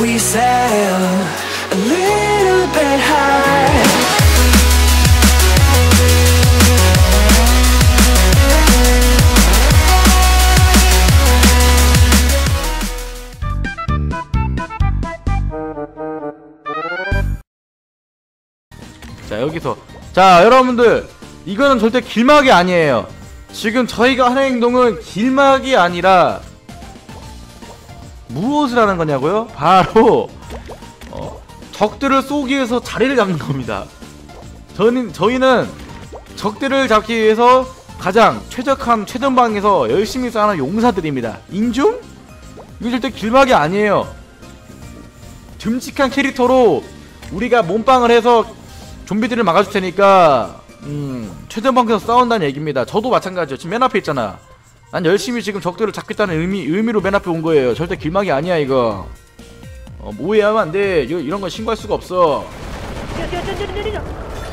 we sail a little bit high? 자 여기서 자 여러분들 이거는 절대 길막이 아니에요 지금 저희가 하는 행동은 길막이 아니라 무엇을 하는 거냐고요? 바로 어, 적들을 쏘기 위해서 자리를 잡는 겁니다. 저는, 저희는 적들을 잡기 위해서 가장 최적한 최전방에서 열심히 싸우는 용사들입니다. 인중? 이거 절대 길막이 아니에요. 듬직한 캐릭터로 우리가 몸빵을 해서 좀비들을 막아줄 테니까 음 최전방에서 싸운다는 얘기입니다. 저도 마찬가지죠 지금 맨 앞에 있잖아 난 열심히 지금 적들을 잡겠다는 의미, 의미로 맨 앞에 온 거예요. 절대 길막이 아니야 이거. 어, 모해하면 안 돼. 이거 이런 건 신고할 수가 없어.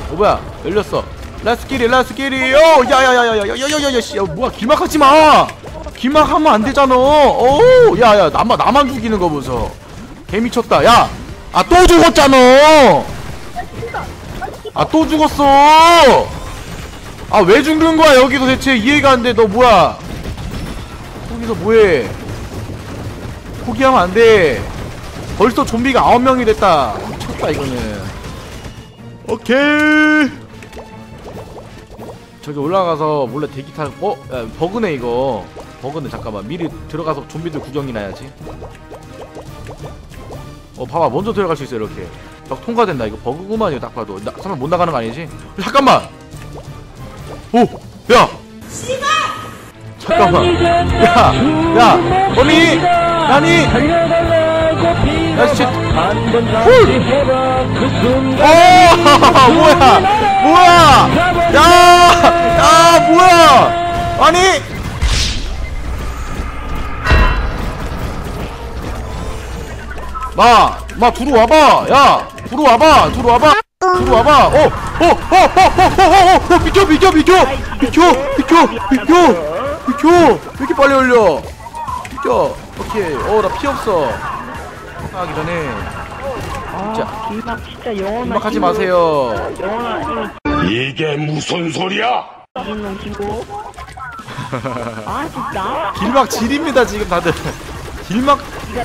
어 뭐야? 열렸어. 라스키리 라스키리. 오 야 야 야 야 야 야 야 야 야 씨. 야, 뭐야? 길막 하지 마. 길막 하면 안 되잖아. 오 야 야 나만 나만 죽이는 거 보소. 개 미쳤다. 야 아 또 죽었잖아. 아 또 죽었어. 아 왜 죽는 거야 여기서 대체? 이해가 안 돼. 너 뭐야 거기서 뭐해? 포기하면 안돼. 벌써 좀비가 9명이 됐다. 미쳤다 이거는. 오케이. 저기 올라가서 몰래 대기 타고 어? 야, 버그네 이거. 버그네 잠깐만. 미리 들어가서 좀비들 구경이나 해야지. 어 봐봐. 먼저 들어갈 수 있어 이렇게. 막 통과된다. 이거 버그구만 이거 딱 봐도. 나, 설마 못 나가는 거 아니지? 잠깐만! 오! 야! 잠깐만 야야 어미 나니 야 씨. 훌! 어! 뭐야! 뭐야! 야! 야! 뭐야! 아니! 마! 마 들어와봐! 야! 들어와봐! 들어와봐! 들어와봐! 어! 어! 어! 어! 어! 어! 어! 어 비켜! 비켜! 비켜! 비켜! 비켜! 비켜! 비켜! 왜 이렇게 빨리 올려? 비켜! 오케이. 어, 나 피 없어. 하기 전에. 진짜. 아, 길막 진짜 영원한 긴박하지 친구. 마세요. 영원한 이게 무슨 소리야? 이놈 친구. 아 진짜. 길막 질입니다, 지금 다들. 길막,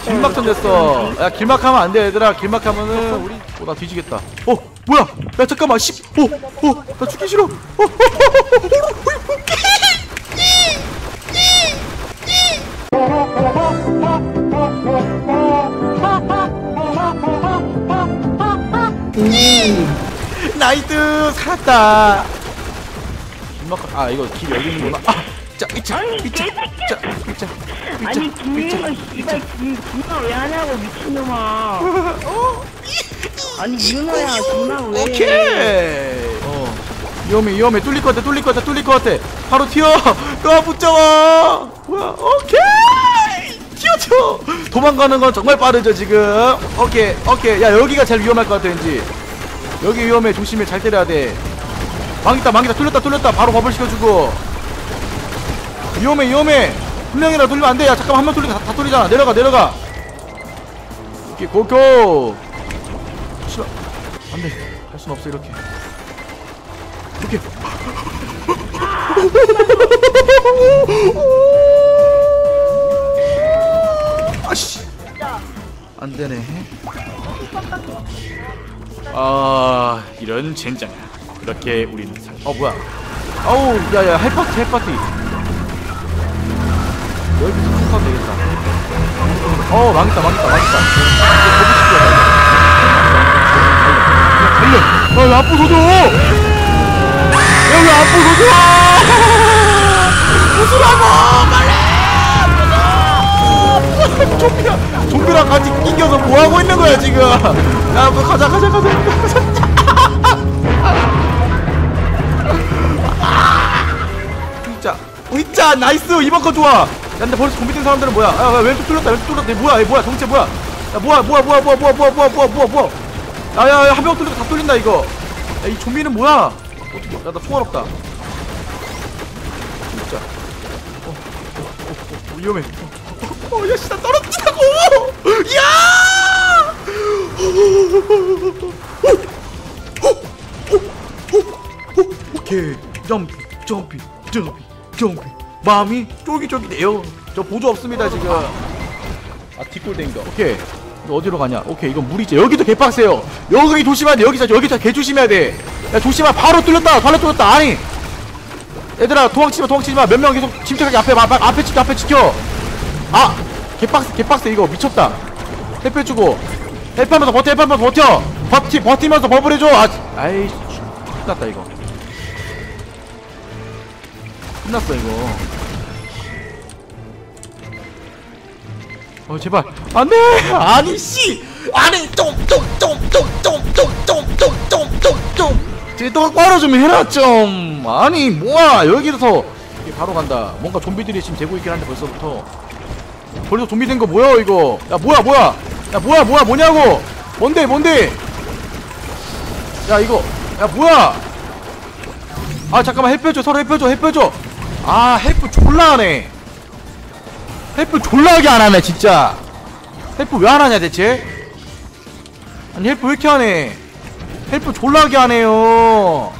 길막 던졌어. 야, 길막 하면 안 돼, 얘들아. 길막 하면은, 우리, 어, 나 뒤지겠다. 어, 뭐야? 야, 잠깐만, 씨. 어, 어, 나 죽기 싫어. 어, 어, 어, 어, 어, 어. 나이트 살았다. 아 이거 길 열리는구나. 아, 자 이차 이차 이차 이차 아니 김민호 씨발 김민호 왜 하냐고 미친놈아. 아니 윤호야 김민호 왜? 오케이. 어 위험해 위험해 뚫릴 것 같아 뚫릴 것 같아 뚫릴 것 같아. 바로 튀어. 너 붙잡아. 뭐야? 오케이. 튀어줘. 도망가는 건 정말 빠르죠 지금. 오케이 오케이. 야 여기가 제일 위험할 것 같아 왠지. 여기 위험해 조심해 잘 때려야 돼. 망했다 망했다 뚫렸다 뚫렸다 바로 버블 시켜주고. 위험해 위험해. 한 명이라 돌리면 안 돼. 야 잠깐 한명 돌리다 다, 다 돌리잖아. 내려가 내려가. 오케이 고고. 씨발 안돼 할 순 없어 이렇게 이렇게 안 되네. 아 이런 젠장아 그렇게 우린 살... 어 뭐야? 아우 야야 헬파티 헬파티. 여기서 툭 하면 되겠다. 어 망했다 망했다 망했다. 달려! 아, 왜안 부서져! 야, 왜안 부서져! 야! 야, 뭐, 가자, 가자, 가자, 가자! 진짜, 으이짜, 나이스! 이번 거 좋아! 야, 근데 벌써 좀비 된 사람들은 뭐야? 야, 야, 왼쪽 뚫렸다, 왼쪽 뚫렸다. 얘 뭐야, 얘 뭐야, 정체 뭐야? 야, 뭐야, 뭐야, 뭐야, 뭐야, 뭐야, 뭐야, 뭐야, 뭐야, 뭐야, 뭐야. 야 야 야 한명 뚫리고 다 뚫린다 이거 야 이 좀비는 뭐야 어떻게 야 나 총알 없다 진짜 어, 어, 어, 어, 위험해 어야씨 나 떨어지라 오케이 점피 점피 점피 점피 마음이 쫄깃쫄깃해요. 저 보조 없습니다 지금. 아 뒷골 땡겨 오케이. 어디로 가냐? 오케이 이건 물이지. 여기도 개빡세요. 여기 조심해야 돼. 여기 진짜 여기 진짜 개 조심해야 돼야 조심해. 바로 뚫렸다. 바로 뚫렸다. 아니. 얘들아 도망치지마 도망치지마. 몇 명 계속 침착하게 앞에 마, 마, 앞에 지켜 앞에 지켜. 아 개빡세 개빡세. 이거 미쳤다. 햇볕 주고. 햇볕하면서 버텨 햇볕하면서 버텨. 버티 버티면서 버블 해줘. 아 아이씨. 끝났다 이거 끝났어 이거 어 제발 안돼 아니 씨 아니 좀좀좀좀좀좀좀좀좀 제동 빨아 좀 해라 좀 아니 뭐야 여기서 이게 바로 간다 뭔가 좀비들이 지금 되고 있긴 한데 벌써부터 벌써 좀비 된 거 뭐야 이거 야 뭐야 뭐야 야 뭐야 뭐야 뭐냐고 뭔데 뭔데 야 이거 야 뭐야 아 잠깐만 헬프 줘 서로 헬프 줘 헬프 줘 아 헬프 졸라 하네 헬프 졸라 하게 안 하네 진짜. 헬프 왜 안 하냐 대체? 아니 헬프 왜 이렇게 하네 헬프 졸라 하게 하네요.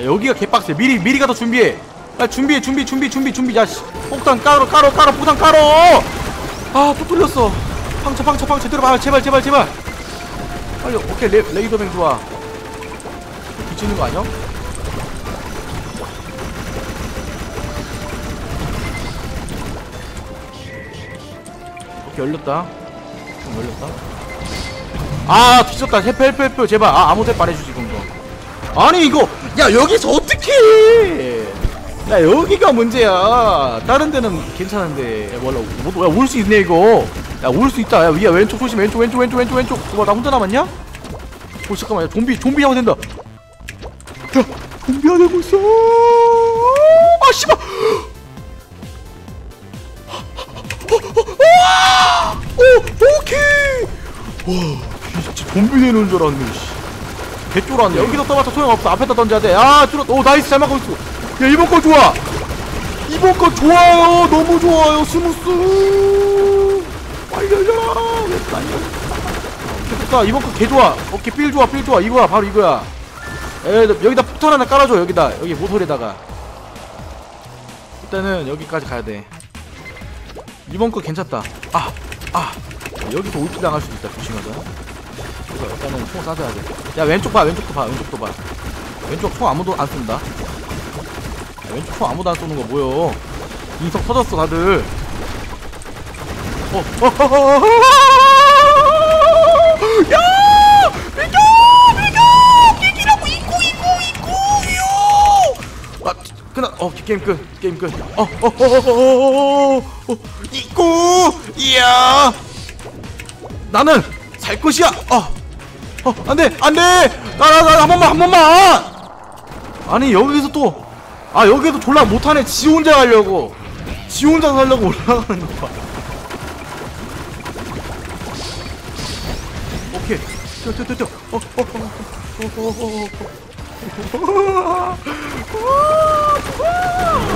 야, 여기가 개빡세. 미리 미리 가서 준비해. 야 준비해 준비 준비 준비 준비 야 씨. 폭탄 까로 까로 까로 폭탄 까로 아또 뚫렸어. 팡쳐 팡쳐 팡쳐 들어봐 제발 제발 제발. 빨리 오케이 레, 레이더뱅 좋아. 미치는 거 아니야? 열렸다. 좀 열렸다. 아 뒤졌다. 헬프 헬프 헬프. 제발. 아 아무 데안 해주지 그런 거 아니 이거 야 여기서 어떻게 야 여기가 문제야. 다른 데는 괜찮은데. 야, 몰라 야올 수 있네 이거. 야 올 수 있다. 야 위야 왼쪽 조심 왼쪽 왼쪽 왼쪽 왼쪽 왼쪽. 뭐나 혼자 남았냐? 오 잠깐만. 야 좀비 좀비 하면 된다. 야 좀비 하되고 있어. 아 씨발 진짜 좀비 되는 줄 알았네 씨. 개쫄았네. 여기서 떠봤자 소용없어. 앞에다 던져야 돼아 뚫었 오 나이스. 잘 막고 있어. 야 이번 거 좋아. 이번 거 좋아요. 너무 좋아요. 스무스. 왜 아니야 됐다. 이번 거 개 좋아. 오케이. 필 좋아. 필 좋아. 이거야. 바로 이거야. 에 여기다 폭탄 하나 깔아줘. 여기다. 여기 모서리에다가. 일단은 여기까지 가야 돼. 이번 거 괜찮다. 아아 여기서 올피 당할 수도 있다 조심하자 그래서 일단은 총 쏴줘야 돼야 왼쪽 봐 왼쪽도 봐 왼쪽도 봐 왼쪽 총 아무도 안 쏜다 야, 왼쪽 총 아무도 안 쏘는 거 뭐여 인성 터졌어 다들 어, 어, 어, 어, 어, 어, 야! 비켜! 비켜! 있고 있고 있고 요! 아, 끝나. 어, 게임 끝. 게임 끝. 어, 어, 어, 어, 어, 어, 어, 어, 있고, 이야. 나는 살 것이야. 어, 어, 안돼, 안돼. 나, 나, 나, 한 번만, 한 번만. 아니 여기서 또, 아 여기도 졸라 못하네. 지 혼자 가려고. 지 혼자 살려고 올라가는 거 봐. 오케이. 뛰어, 뛰어, 뛰어, 뛰어. 어, 어, 어, 어, 어, 어, 어,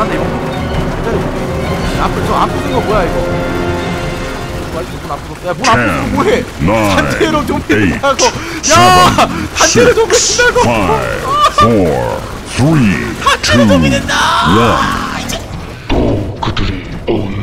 못한대요 네. 앞을 저 앞으로 거 뭐야 이거? 야문 앞으로 뭐해? 단체로 좀비 친다고. 야 단체로 좀비 친다고. 5 4 3 2 1 이제. 또 그들이 온